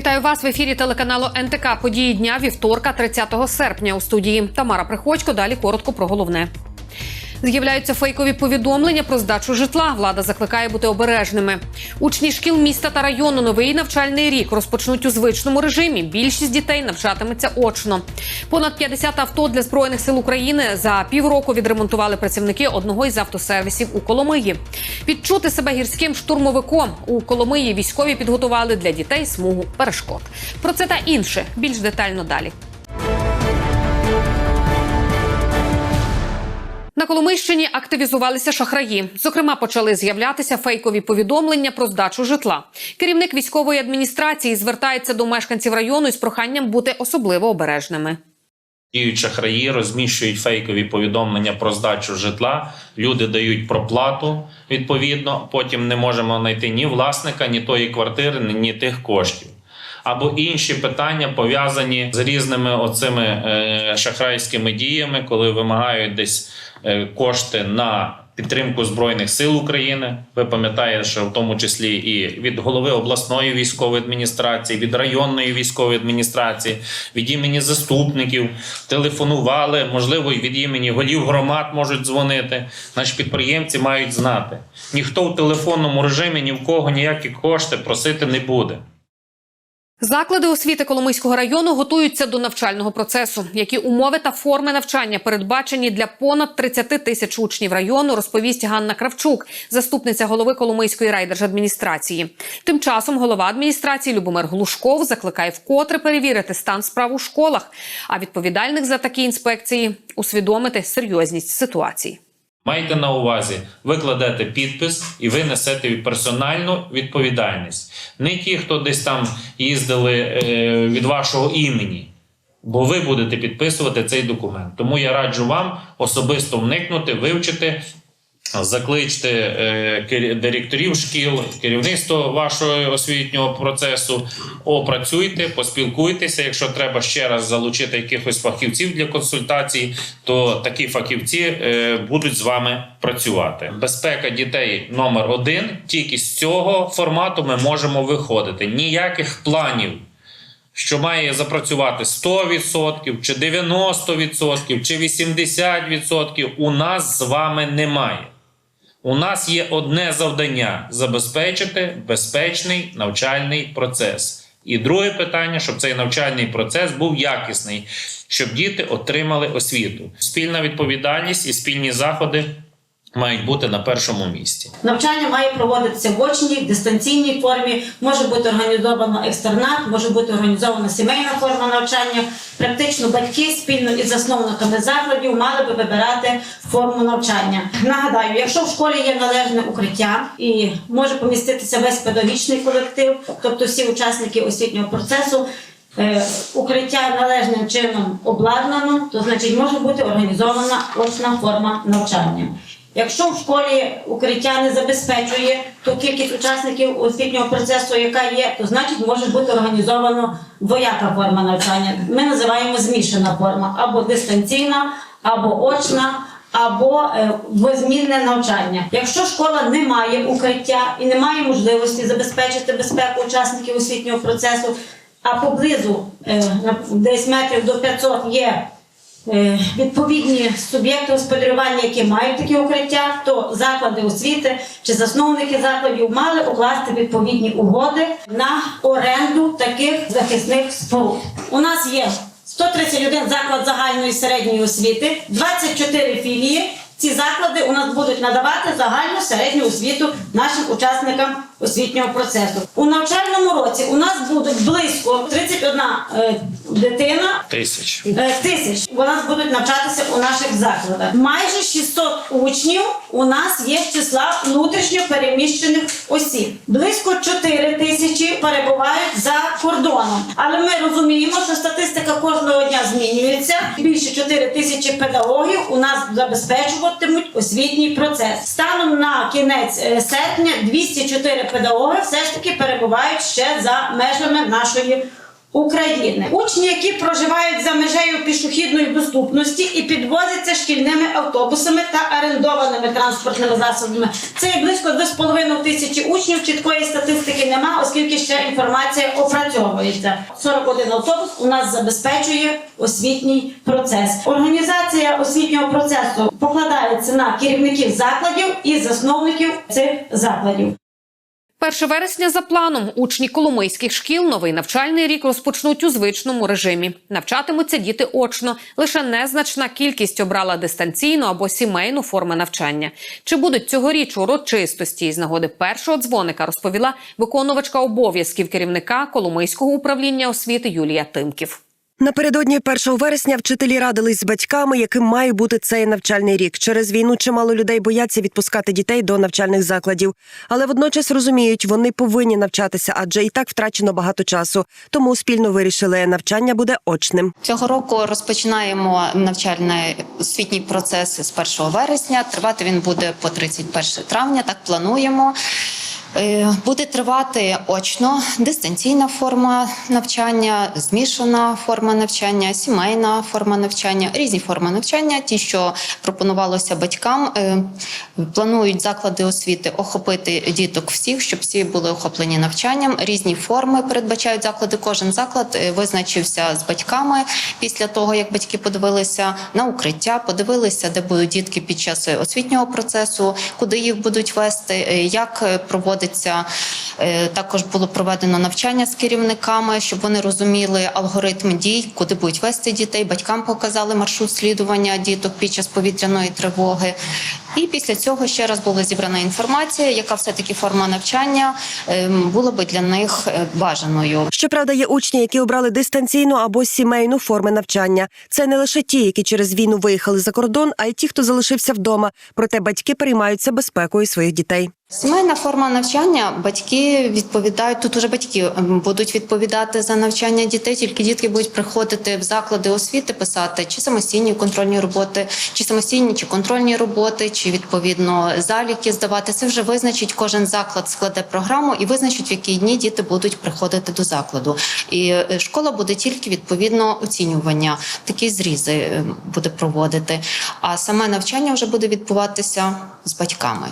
Вітаю вас в ефірі телеканалу НТК. Події дня вівторка, 30 серпня. У студії Тамара Приходько. Далі коротко про головне. З'являються фейкові повідомлення про здачу житла. Влада закликає бути обережними. Учні шкіл міста та району новий навчальний рік розпочнуть у звичному режимі. Більшість дітей навчатиметься очно. Понад 50 авто для збройних сил України за півроку відремонтували працівники одного із автосервісів у Коломиї. Відчути себе гірським штурмовиком у Коломиї військові підготували для дітей смугу перешкод. Про це та інше більш детально далі. На Коломийщині активізувалися шахраї. Зокрема, почали з'являтися фейкові повідомлення про здачу житла. Керівник військової адміністрації звертається до мешканців району із проханням бути особливо обережними. Діють шахраї, розміщують фейкові повідомлення про здачу житла. Люди дають проплату відповідно. Потім не можемо знайти ні власника, ні тої квартири, ні, тих коштів. Або інші питання пов'язані з різними оцими е, шахрайськими діями, коли вимагають десь е, кошти на підтримку збройних сил України. Ви пам'ятаєте, що в тому числі і від голови обласної військової адміністрації, від районної військової адміністрації, від імені заступників телефонували, можливо, від імені голів громад можуть дзвонити. Наші підприємці мають знати. Ніхто в телефонному режимі ні в кого ніякі кошти просити не буде. Заклади освіти Коломийського району готуються до навчального процесу. Які умови та форми навчання передбачені для понад 30 тисяч учнів району, розповість Ганна Кравчук, заступниця голови Коломийської райдержадміністрації. Тим часом голова адміністрації Любомир Глушков закликає вкотре перевірити стан справ у школах, а відповідальних за такі інспекції усвідомити серйозність ситуації. Майте на увазі, ви кладете підпис і ви несете персональну відповідальність. Не ті, хто десь там їздили е, від вашого імені, бо ви будете підписувати цей документ. Тому я раджу вам особисто вникнути, вивчити. Закличте е, директорів шкіл, керівництво вашого освітнього процесу, опрацюйте, поспілкуйтеся. Якщо треба ще раз залучити якихось фахівців для консультацій, то такі фахівці е, будуть з вами працювати. Безпека дітей номер один. Тільки з цього формату ми можемо виходити. Ніяких планів що має запрацювати 100% чи 90% чи 80% у нас з вами немає. У нас є одне завдання забезпечити безпечний навчальний процес. І друге питання, щоб цей навчальний процес був якісний, щоб діти отримали освіту. Спільна відповідальність і спільні заходи мають бути на першому місці. Навчання має проводитися в очній, дистанційній формі, може бути організовано екстернат, може бути організована сімейна форма навчання. Практично батьки спільно із засновниками закладів мали би вибирати форму навчання. Нагадаю, якщо в школі є належне укриття і може поміститися весь педагогічний колектив, тобто всі учасники освітнього процесу. е, Укриття належним чином обладнано, то значить може бути організована очна форма навчання. Якщо в школі укриття не забезпечує ту кількість учасників освітнього процесу, яка є, то значить може бути організовано двояка форма навчання. Ми називаємо змішана форма або дистанційна, або очна. Або е, двозмінне навчання. Якщо школа не має укриття і не має можливості забезпечити безпеку учасників освітнього процесу, а поблизу е, десь метрів до 500 є відповідні суб'єкти господарювання, які мають такі укриття, то заклади освіти чи засновники закладів мали укласти відповідні угоди на оренду таких захисних споруд. У нас є 131 заклад загальної середньої освіти, 24 філії. Ці заклади у нас будуть надавати загальну середню освіту нашим учасникам освітнього процесу. У навчальному році у нас будуть близько 31 е, дитина Тисяч. Е, тисяч у нас будуть навчатися у наших закладах. Майже 600 учнів у нас є з числа внутрішньо переміщених осіб. Близько 4 тисячі перебувають за кордоном. Але ми розуміємо, що статистика кожного дня змінюється. Більше 4 тисячі педагогів у нас забезпечуватимуть освітній процес. Станом на кінець е, серпня 204 педагоги все ж таки перебувають ще за межами нашої України. Учні, які проживають за межею пішохідної доступності і підвозяться шкільними автобусами та орендованими транспортними засобами. Це є близько 2,5 тисячі учнів. Чіткої статистики нема, оскільки ще інформація опрацьовується. 41 автобус у нас забезпечує освітній процес. Організація освітнього процесу покладається на керівників закладів і засновників цих закладів. 1 вересня за планом учні коломийських шкіл новий навчальний рік розпочнуть у звичному режимі. Навчатимуться діти очно. Лише незначна кількість обрала дистанційну або сімейну форму навчання. Чи будуть цьогоріч урочистості із нагоди першого дзвоника, розповіла виконувачка обов'язків керівника Коломийського управління освіти Юлія Тимків. Напередодні 1 вересня вчителі радились з батьками, яким має бути цей навчальний рік. Через війну чимало людей бояться відпускати дітей до навчальних закладів, але водночас розуміють, вони повинні навчатися, адже і так втрачено багато часу. Тому спільно вирішили, навчання буде очним. Цього року розпочинаємо навчальний освітній процес з 1 вересня. Тривати він буде по 31 травня. Так плануємо. Е, Буде тривати очно дистанційна форма навчання, змішана форма навчання, сімейна форма навчання, різні форми навчання. Ті, що пропонувалося батькам, е, планують заклади освіти охопити діток всіх, щоб всі були охоплені навчанням. Різні форми передбачають заклади. Кожен заклад е, визначився з батьками після того, як батьки подивилися на укриття, подивилися, де будуть дітки під час освітнього процесу, куди їх будуть вести, як е, проводиться. Е, Також було проведено навчання з керівниками, щоб вони розуміли алгоритм дій, куди будуть вести дітей. Батькам показали маршрут слідування діток під час повітряної тривоги. І після цього ще раз була зібрана інформація, яка все таки форма навчання е, була би для них е, бажаною. Щоправда, є учні, які обрали дистанційну або сімейну форми навчання. Це не лише ті, які через війну виїхали за кордон, а й ті, хто залишився вдома. Проте батьки переймаються безпекою своїх дітей. Сімейна форма навчання батьки відповідають тут. Уже батьки ем, будуть відповідати за навчання дітей. Тільки дітки будуть приходити в заклади освіти, писати чи самостійні контрольні роботи, чи самостійні чи контрольні роботи, чи відповідно заліки здавати. Це вже визначить кожен заклад, складе програму і визначить, в які дні діти будуть приходити до закладу. І е, школа буде тільки відповідно оцінювання, такі зрізи е, буде проводити. А саме навчання вже буде відбуватися з батьками.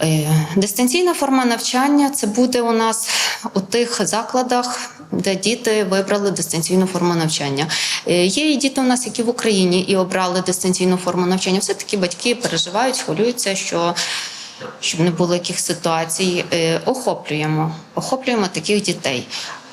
Е, Дистанційна форма навчання це буде у нас у тих закладах, де діти вибрали дистанційну форму навчання. Е, Є і діти у нас, які в Україні і обрали дистанційну форму навчання. Все таки батьки переживають, хвилюються, що. Щоб не було яких ситуацій, Е, охоплюємо, охоплюємо таких дітей.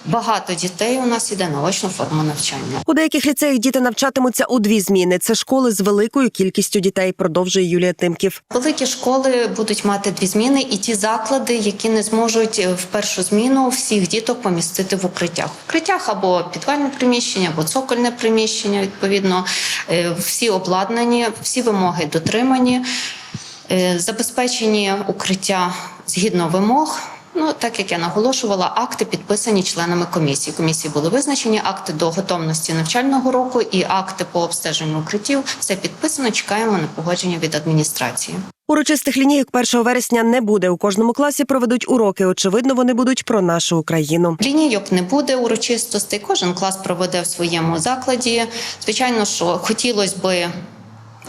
Багато дітей у нас іде на очну форму навчання. У деяких ліцеях діти навчатимуться у дві зміни. Це школи з великою кількістю дітей. Продовжує Юлія Тимків. Великі школи будуть мати дві зміни, і ті заклади, які не зможуть в першу зміну всіх діток помістити в укриттях. В укриттях або підвальне приміщення, або цокольне приміщення. Відповідно, Е, всі обладнані, всі вимоги дотримані, Е, забезпечені укриття згідно вимог. Ну, так як я наголошувала, акти підписані членами комісії. Комісії були визначені акти до готовності навчального року і акти по обстеженню укриттів. Все підписано. Чекаємо на погодження від адміністрації. Урочистих лінійок 1 вересня не буде. У кожному класі проведуть уроки. Очевидно, вони будуть про нашу Україну. Лінійок не буде урочистостей. Кожен клас проведе в своєму закладі. Звичайно, що хотілося би.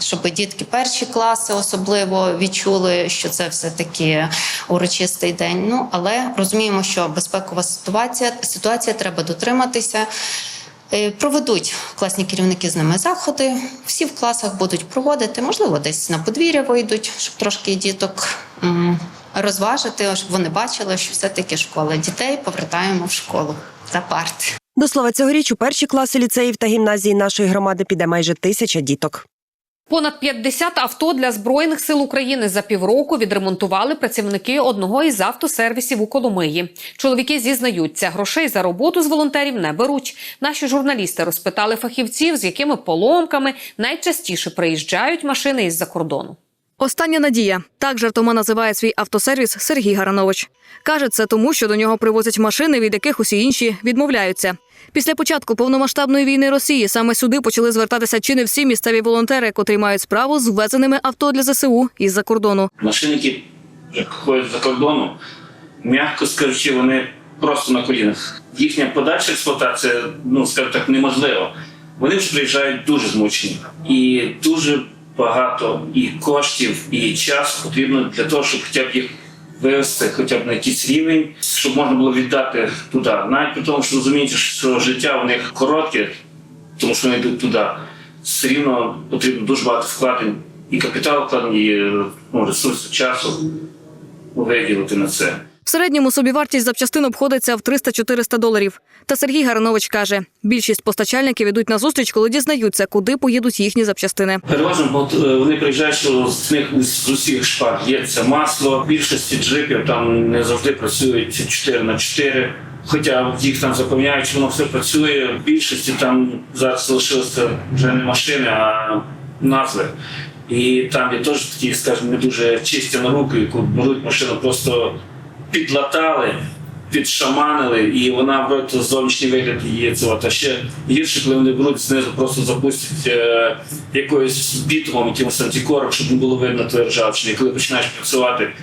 Щоб дітки перші класи особливо відчули, що це все таки урочистий день. Ну але розуміємо, що безпекова ситуація ситуація треба дотриматися. Е, Проведуть класні керівники з ними заходи. Всі в класах будуть проводити, можливо, десь на подвір'я вийдуть, щоб трошки діток розважити, щоб вони бачили, що все таки школа. Дітей повертаємо в школу за парти. До слова, цьогоріч у перші класи ліцеїв та гімназії нашої громади піде майже тисяча діток. Понад 50 авто для збройних сил України за півроку відремонтували працівники одного із автосервісів у Коломиї. Чоловіки зізнаються, грошей за роботу з волонтерів не беруть. Наші журналісти розпитали фахівців, з якими поломками найчастіше приїжджають машини із-за кордону. Остання надія так жартома називає свій автосервіс Сергій Гаранович. Каже, це тому, що до нього привозять машини, від яких усі інші відмовляються. Після початку повномасштабної війни Росії саме сюди почали звертатися чи не всі місцеві волонтери, котрі мають справу з ввезеними авто для ЗСУ із-за кордону. Машини, які ходять за кордону, м'яко скажучи, вони просто на колінах. Їхня подальша експлуатація, ну скажімо так, неможлива. Вони вже приїжджають дуже змучені і дуже багато і коштів, і часу потрібно для того, щоб хоча б їх вивести хоча б на якийсь рівень, щоб можна було віддати туди. Навіть при тому, що розумієте, що життя у них коротке, тому що вони йдуть туди. Все рівно потрібно дуже багато вкладень і капітал і ну, ресурсу часу виділити на це. Середньому собівартість запчастин обходиться в 300-400 доларів. Та Сергій Гаранович каже, більшість постачальників ідуть на зустріч, коли дізнаються, куди поїдуть їхні запчастини. Переважно бо, е, вони приїжджають, що з них з усіх шпар є це масло. Більшості джипів там не завжди працюють 4 на 4 Хоча їх там запевняють, що воно все працює. В більшості там зараз залишилися вже не машини, а назви. І там є теж такі, скажімо, не дуже чисті на руки, беруть машину, просто підлатали, підшаманили, і вона вроде зовнішній вигляд її цього. Та ще гірше, коли вони беруть знизу, просто запустять е, якоюсь бітумом, якимось антикором, щоб не було видно твоє ржавчини. Коли починаєш працювати,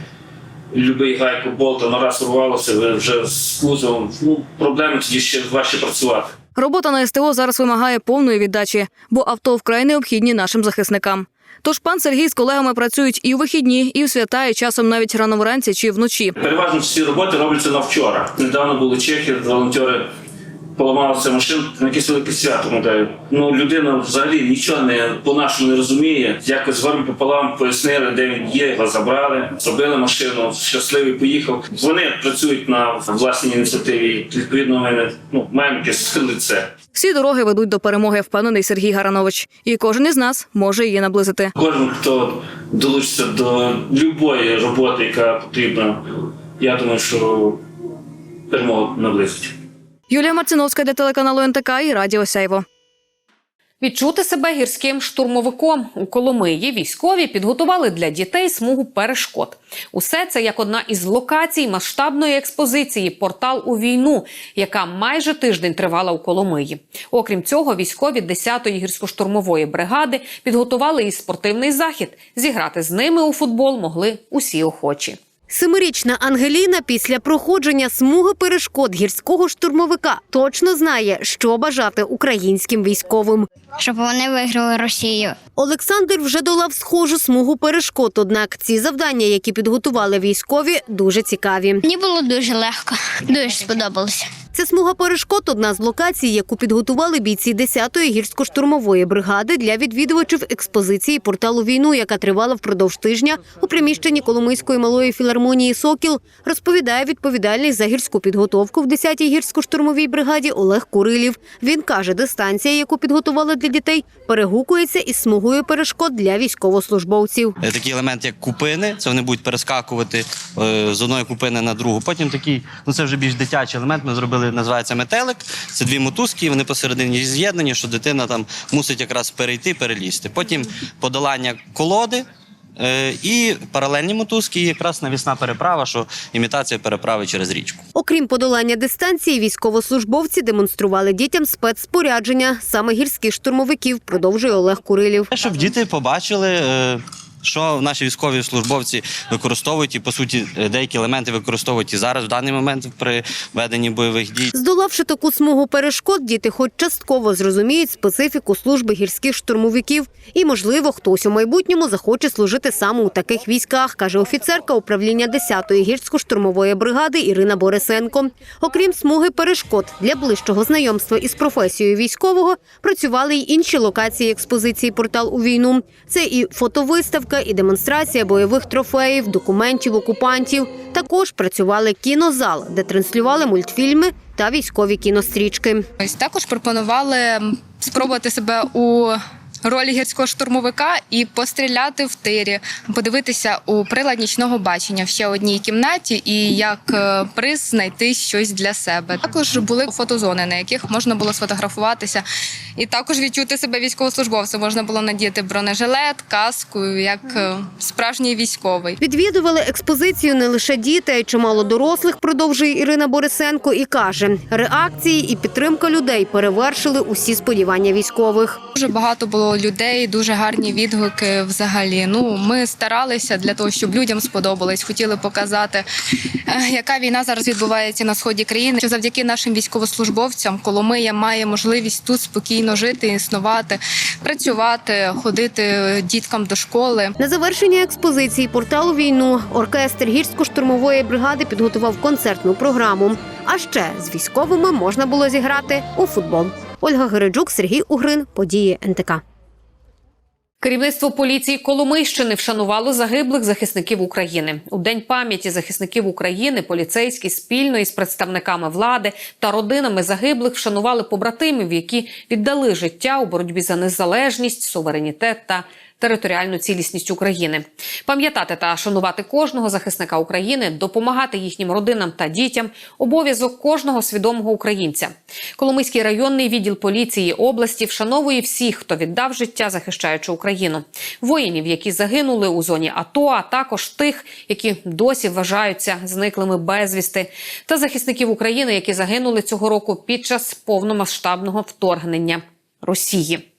любий гайку болта на раз урвалося, ви вже з кузовом. Ну, проблеми тоді ще важче працювати. Робота на СТО зараз вимагає повної віддачі, бо авто вкрай необхідні нашим захисникам. Тож пан Сергій з колегами працюють і у вихідні, і в свята, і часом навіть рано вранці чи вночі. Переважно всі роботи робляться на вчора. Недавно були чехи, волонтери поламалася машина на якесь велике свято. Гадаю. Ну людина взагалі нічого не по-нашому не розуміє. Якось горем пополам пояснили, де він є, його забрали, зробили машину, щасливий поїхав. Вони працюють на власній ініціативі. Відповідно, ми ну, маємо якесь лице. Всі дороги ведуть до перемоги, впевнений Сергій Гаранович. І кожен із нас може її наблизити. Кожен, хто долучиться до будь-якої роботи, яка потрібна, я думаю, що перемогу наблизить. Юлія Марциновська для телеканалу НТК і Радіо Сяйво. Відчути себе гірським штурмовиком у Коломиї військові підготували для дітей смугу перешкод. Усе це як одна із локацій масштабної експозиції Портал у війну, яка майже тиждень тривала у Коломиї. Окрім цього, військові 10-ї гірсько-штурмової бригади підготували і спортивний захід. Зіграти з ними у футбол могли усі охочі. Семирічна Ангеліна після проходження смуги перешкод гірського штурмовика точно знає, що бажати українським військовим. щоб вони виграли Росію. Олександр вже долав схожу смугу перешкод. Однак ці завдання, які підготували військові, дуже цікаві. Мені було дуже легко, дуже сподобалося. Ця смуга перешкод одна з локацій, яку підготували бійці 10-ї гірсько-штурмової бригади для відвідувачів експозиції порталу війну, яка тривала впродовж тижня у приміщенні Коломийської малої філармонії Сокіл. Розповідає відповідальний за гірську підготовку в 10-й гірсько-штурмовій бригаді Олег Курилів. Він каже, дистанція, яку підготували для дітей, перегукується із смугою перешкод для військовослужбовців. Е, Такий елемент, як купини, це вони будуть перескакувати е, з одної купини на другу. Потім такий, ну це вже більш дитячий елемент. Ми зробили, називається метелик. Це дві мотузки, вони посередині з'єднані, що дитина там мусить якраз перейти, перелізти. Потім подолання колоди. е, І паралельні мотузки, і якраз навісна переправа, що імітація переправи через річку. Окрім подолання дистанції, військовослужбовці демонстрували дітям спецспорядження саме гірських штурмовиків. Продовжує Олег Курилів. Щоб діти побачили, е, що наші військові службовці використовують, і по суті деякі елементи використовують і зараз в даний момент при веденні бойових дій. Здолавши таку смугу перешкод, діти хоч частково зрозуміють специфіку служби гірських штурмовиків. І, можливо, хтось у майбутньому захоче служити саме у таких військах, каже офіцерка управління 10-ї гірсько-штурмової бригади Ірина Борисенко. Окрім смуги перешкод для ближчого знайомства із професією військового працювали й інші локації експозиції Портал у війну. Це і фотовиставка, і демонстрація бойових трофеїв, документів окупантів. Також працювали кінозал, де транслювали мультфільми та військові кінострічки. Ось також пропонували спробувати себе у ролі гірського штурмовика і постріляти в тирі, подивитися у прилад нічного бачення в ще одній кімнаті і як е, приз знайти щось для себе. Також були фотозони, на яких можна було сфотографуватися, і також відчути себе військовослужбовцем. Можна було надіти бронежилет, каску, як е, справжній військовий. Відвідували експозицію не лише діти, а й чимало дорослих, продовжує Ірина Борисенко, і каже, реакції і підтримка людей перевершили усі сподівання військових. Дуже багато було людей, дуже гарні відгуки. Взагалі, ну ми старалися для того, щоб людям сподобалось. Хотіли показати, е, яка війна зараз відбувається на сході країни. Що завдяки нашим військовослужбовцям Коломия має можливість тут спокійно жити, існувати, працювати, ходити діткам до школи. На завершення експозиції порталу війну оркестр гірсько-штурмової бригади підготував концертну програму. А ще з військовими можна було зіграти у футбол. Ольга Гереджук, Сергій Угрин, події НТК. Керівництво поліції Коломийщини вшанувало загиблих захисників України у день пам'яті захисників України. Поліцейські спільно із представниками влади та родинами загиблих вшанували побратимів, які віддали життя у боротьбі за незалежність, суверенітет та територіальну цілісність України. Пам'ятати та шанувати кожного захисника України, допомагати їхнім родинам та дітям обов'язок кожного свідомого українця. Коломийський районний відділ поліції області вшановує всіх, хто віддав життя, захищаючи Україну, воїнів, які загинули у зоні АТО, а також тих, які досі вважаються зниклими безвісти, та захисників України, які загинули цього року під час повномасштабного вторгнення Росії.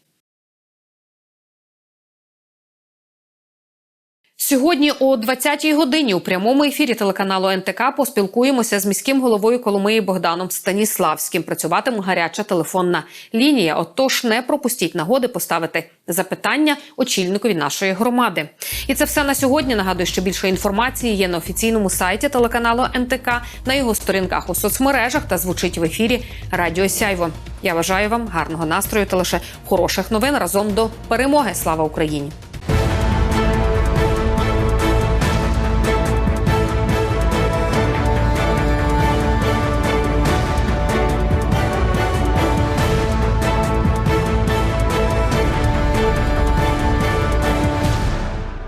Сьогодні о 20-й годині у прямому ефірі телеканалу НТК поспілкуємося з міським головою Коломиї Богданом Станіславським. Працюватиме гаряча телефонна лінія. Отож, не пропустіть нагоди поставити запитання очільникові нашої громади. І це все на сьогодні. Нагадую, що більше інформації є на офіційному сайті телеканалу НТК, на його сторінках у соцмережах та звучить в ефірі Радіо Сяйво. Я бажаю вам гарного настрою та лише хороших новин разом до перемоги. Слава Україні!